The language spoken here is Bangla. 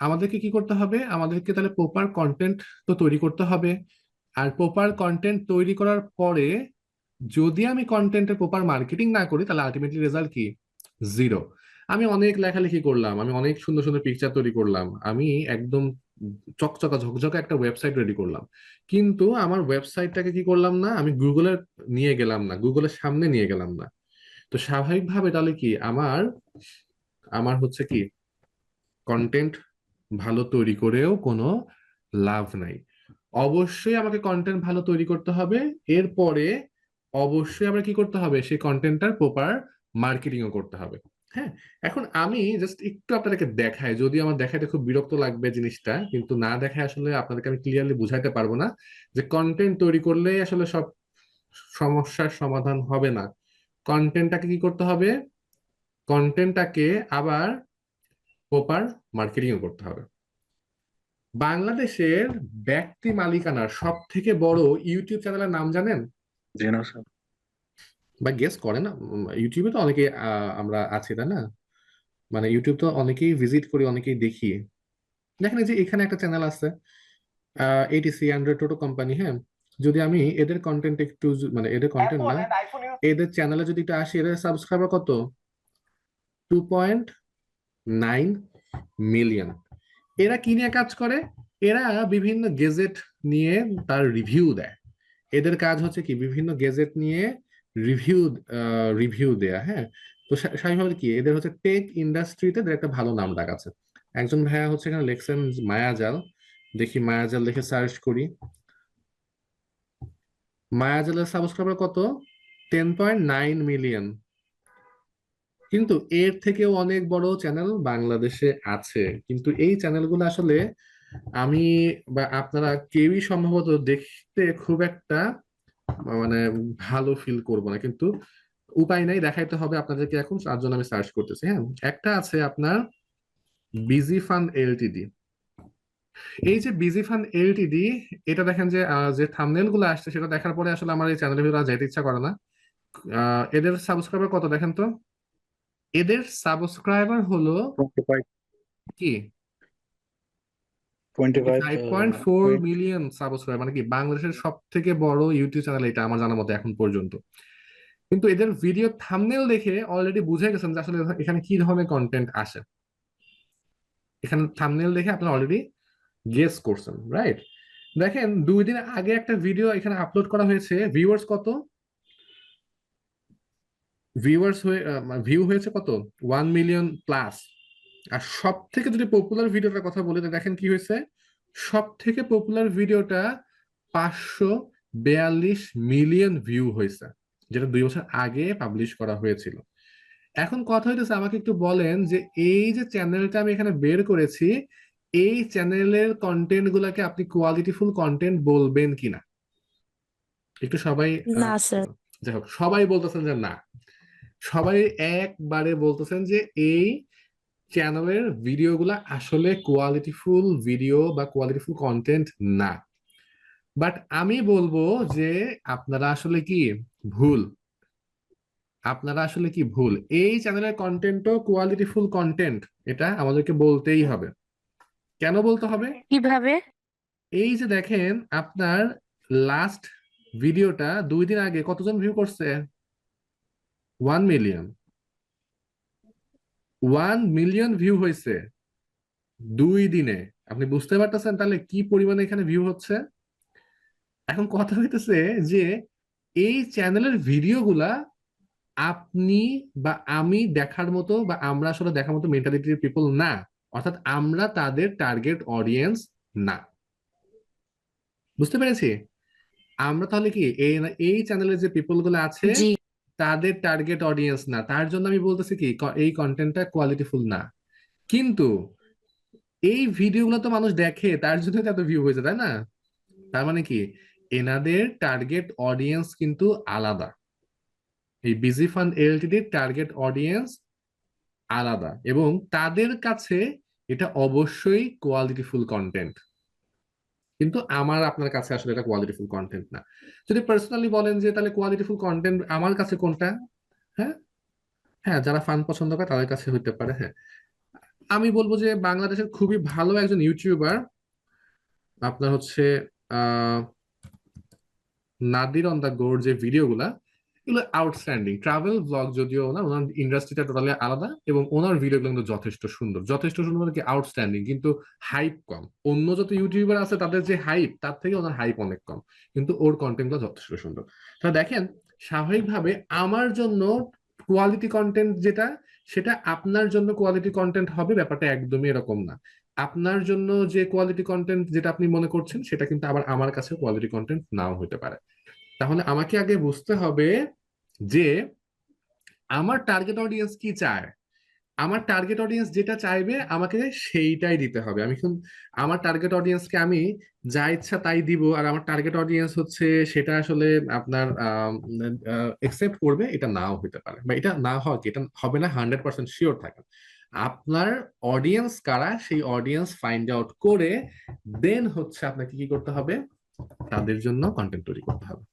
আমাদেরকে কি করতে হবে? আমাদেরকে তাহলে প্রপার কন্টেন্ট তো তৈরি করতে হবে। আর প্রপার কন্টেন্ট তৈরি করার পরে যদি আমি কন্টেন্টের প্রপার মার্কেটিং না করি, তাহলে আলটিমেটলি রেজাল্ট কি? জিরো আমি অনেক লেখালেখি করলাম, আমি অনেক সুন্দর সুন্দর পিকচার তৈরি করলাম, আমি একদম চকচকা, ঝকঝকা একটা ওয়েবসাইট রেডি করলাম। কিন্তু আমার ওয়েবসাইটটাকে কি করলাম না? আমি গুগলের নিয়ে গেলাম না গুগলের সামনে নিয়ে গেলাম না। তো স্বাভাবিকভাবে তাহলে কি? আমার আমার হচ্ছে কি? কন্টেন্ট ভালো তৈরি করেও কোনো লাভ নাই। অবশ্যই আমাকে কন্টেন্ট ভালো তৈরি করতে হবে। এরপরে অবশ্যই আমরা কি করতে হবে? সেই কন্টেন্টটার প্রপার মার্কেটিংও করতে হবে। হ্যাঁ? এখন আমি জাস্ট একটু আপনাদেরকে দেখাই। যদি আমার দেখাইতে খুব বিরক্ত লাগবে জিনিসটা, কিন্তু না দেখায় আসলে আপনাদেরকে আমি ক্লিয়ারলি বুঝাইতে পারব না যে কন্টেন্ট তৈরি করলেই আসলে সব সমস্যার সমাধান হবে না। কন্টেন্টটাকে কি করতে হবে? কন্টেন্টটাকে আবার প্রপার মার্কেটিংও করতে হবে। বাংলাদেশের ব্যক্তি মালিকানার সব থেকে বড় ইউটিউব চ্যানেলের নাম জানেন? বা গেস করে না ইউটিউবে তো অনেকেই আহ, আমরা আছি তাই না? মানে ইউটিউব তো অনেকেই ভিজিট করি অনেকেই দেখি। দেখেন এই যে এখানে একটা চ্যানেল আছে এটিসি অ্যান্ড্রয়েড টোটো কোম্পানি হ্যাঁ? যদি আমি এদের কন্টেন্ট একটু মানে এদের কন্টেন্ট না এদের চ্যানেলে যদি একটু আসি এদের সাবস্ক্রাইবার কত? Two point nine million. এরা কি নিয়ে কাজ করে? এরা বিভিন্ন গেজেট নিয়ে তার রিভিউ দেয়। এদের কাজ হচ্ছে কি? বিভিন্ন গেজেট নিয়ে রিভিউ রিভিউ দেয়া হ্যাঁ? তো স্বাভাবিকভাবে কি? এদের হচ্ছে টেক ইন্ডাস্ট্রিতে এদের একটা ভালো নাম ডাক আছে একজন ভাইয়া হচ্ছে এখানে লেখছেন মায়াজাল। দেখি মায়াজাল লিখে সার্চ করি। মায়াজালের সাবস্ক্রাইবার কত? টেন পয়েন্ট নাইন মিলিয়ন কিন্তু এর থেকেও অনেক বড় চ্যানেল বাংলাদেশে আছে। কিন্তু এই চ্যানেলগুলো আসলে আমি বা আপনারা কেউই সম্ভবত দেখতে খুব একটা মানে ভালো ফিল করব না। কিন্তু উপায় নাই, দেখাইতে হবে আপনাদেরকে এখন, তার জন্য আমি সার্চ করতেছি হ্যাঁ? একটা আছে আপনার বিজি ফান্ড এলটিডি এই যে বিজি ফান্ড এলটিডি এটা দেখেন যে যে থাম্বনেলগুলো আসছে, সেটা দেখার পরে আসলে আমার এই চ্যানেলের ভিতরে যেতে ইচ্ছা করে না। এদের সাবস্ক্রাইবার কত দেখেন তো? এদের সাবস্ক্রাইবার হলো কি? ফোর মিলিয়ন সাবস্ক্রাইবার মানে কি? বাংলাদেশের সব থেকে বড় ইউটিউব চ্যানেল এটা আমার জানার মতো এখন পর্যন্ত। কিন্তু এদের ভিডিও থাম্বনেল দেখে অলরেডি বুঝে গেছেন যে আসলে এখানে কি ধরনের কন্টেন্ট আসে। এখানে থাম্বনেল দেখে আপনি অলরেডি গেস করছেন রাইট দেখেন দুই দিন আগে একটা ভিডিও এখানে আপলোড করা হয়েছে ভিউয়ার্স কত? ভিউয়ার্স হয়ে ভিউ হয়েছে কত? ওয়ান মিলিয়ন প্লাস আর সব থেকে যদি পপুলার ভিডিওটার কথা বলি তো দেখেন কি হয়েছে? সব থেকে পপুলার ভিডিওটা পাঁচশো বেয়াল্লিশ মিলিয়ন ভিউ হয়েছে যেটা দুই বছর আগে পাবলিশ করা হয়েছিল। এখন কথা হইতেছে আমাকে একটু বলেন যে এই যে চ্যানেলটা আমি এখানে বের করেছি এই চ্যানেলের কন্টেন্ট গুলাকে আপনি কোয়ালিটিফুল কন্টেন্ট বলবেন কিনা? একটু সবাই না স্যার যাই হোক সবাই বলতেছেন যে না। সবাই একবারে বলতেছেন যে এই চ্যানেলের ভিডিওগুলো আসলে কোয়ালিটিফুল ভিডিও বা কোয়ালিটিফুল কন্টেন্ট না। বাট আমি বলব যে আপনারা আসলে কি ভুল? আপনারা আসলে কি ভুল? এই চ্যানেলের কন্টেন্টও কোয়ালিটিফুল কন্টেন্ট এটা আমাদেরকে বলতেই হবে। কেন বলতে হবে? কীভাবে? এই যে দেখেন আপনার লাস্ট ভিডিওটা দুই দিন আগে কতজন ভিউ করছে? One million one million view হয়েছে দুই দিনে। আপনি বুঝতে পারতেছেন তাহলে কি পরিমাণে এখানে ভিউ হচ্ছে? এখন কথা হইতেছে যে এই চ্যানেলের ভিডিওগুলা আপনি বা আমি দেখার মতো বা আমরা আসলে দেখার মতো মেন্টালিটির পিপল না। অর্থাৎ আমরা তাদের টার্গেট অডিয়েন্স না। বুঝতে পেরেছি? আমরা তাহলে কি এই চ্যানেলের যে পিপলগুলো আছে তাদের টার্গেট অডিয়েন্স না। তার জন্য আমি বলতেছি কি এই কন্টেন্টটা কোয়ালিটিফুল না। কিন্তু এই ভিডিওগুলো তো মানুষ দেখে, তার জন্য তো এত ভিউ হয়েছে, তাই না? তার মানে কি, এনাদের টার্গেট অডিয়েন্স কিন্তু আলাদা। এই বিজি ফান্ড এলটিডির টার্গেট অডিয়েন্স আলাদা। এবং তাদের কাছে এটা অবশ্যই কোয়ালিটিফুল কন্টেন্ট কিন্তু আমার, আপনার কাছে আসলে এটা কোয়ালিটিফুল কন্টেন্ট না। যদি পার্সোনালি বলেন যে, তাহলে কোয়ালিটিফুল কন্টেন্ট আমার কাছে কোনটা? হ্যাঁ? হ্যাঁ যারা ফান পছন্দ করে তাদের কাছে হইতে পারে হ্যাঁ। আমি বলব যে, বাংলাদেশের খুবই ভালো একজন ইউটিউবার আপনার হচ্ছে নাদির অন দ্য গোর যে ভিডিওগুলা এগুলো আউটস্ট্যান্ডিং ট্রাভেল ব্লগ যদিও না, ওনার ইন্ডাস্ট্রিটা টোটালি আলাদা এবং ওনার ভিডিওগুলো কিন্তু যথেষ্ট সুন্দর। যথেষ্ট সুন্দর মানে কি আউটস্ট্যান্ডিং কিন্তু হাইপ কম। অন্য যত ইউটিউবার আছে, তাদের যে হাইপ তার থেকে ওনার হাইপ অনেক কম। কিন্তু ওর কন্টেন্টগুলো যথেষ্ট সুন্দর। তা দেখেন, স্বাভাবিকভাবে আমার জন্য কোয়ালিটি কন্টেন্ট যেটা, সেটা আপনার জন্য কোয়ালিটি কন্টেন্ট হবে, ব্যাপারটা একদমই এরকম না। আপনার জন্য যে কোয়ালিটি কন্টেন্ট যেটা আপনি মনে করছেন, সেটা কিন্তু আবার আমার কাছে কোয়ালিটি কন্টেন্ট নাও হতে পারে। তাহলে আমাকে আগে বুঝতে হবে যে আমার টার্গেট অডিয়েন্স কি চায়? আমার টার্গেট অডিয়েন্স যেটা চাইবে আমাকে সেইটাই দিতে হবে। আমি আমার টার্গেট অডিয়েন্সকে আমি যা ইচ্ছা তাই দিব, আর আমার টার্গেট অডিয়েন্স হচ্ছে সেটা আসলে আপনার একসেপ্ট করবে, এটা নাও হতে পারে। বা এটা না হয় এটা হবে না হান্ড্রেড পার্সেন্ট শিওর থাকেন আপনার অডিয়েন্স কারা, সেই অডিয়েন্স ফাইন্ড আউট করে দেন হচ্ছে আপনাকে কি করতে হবে? তাদের জন্য কন্টেন্ট তৈরি করতে হবে।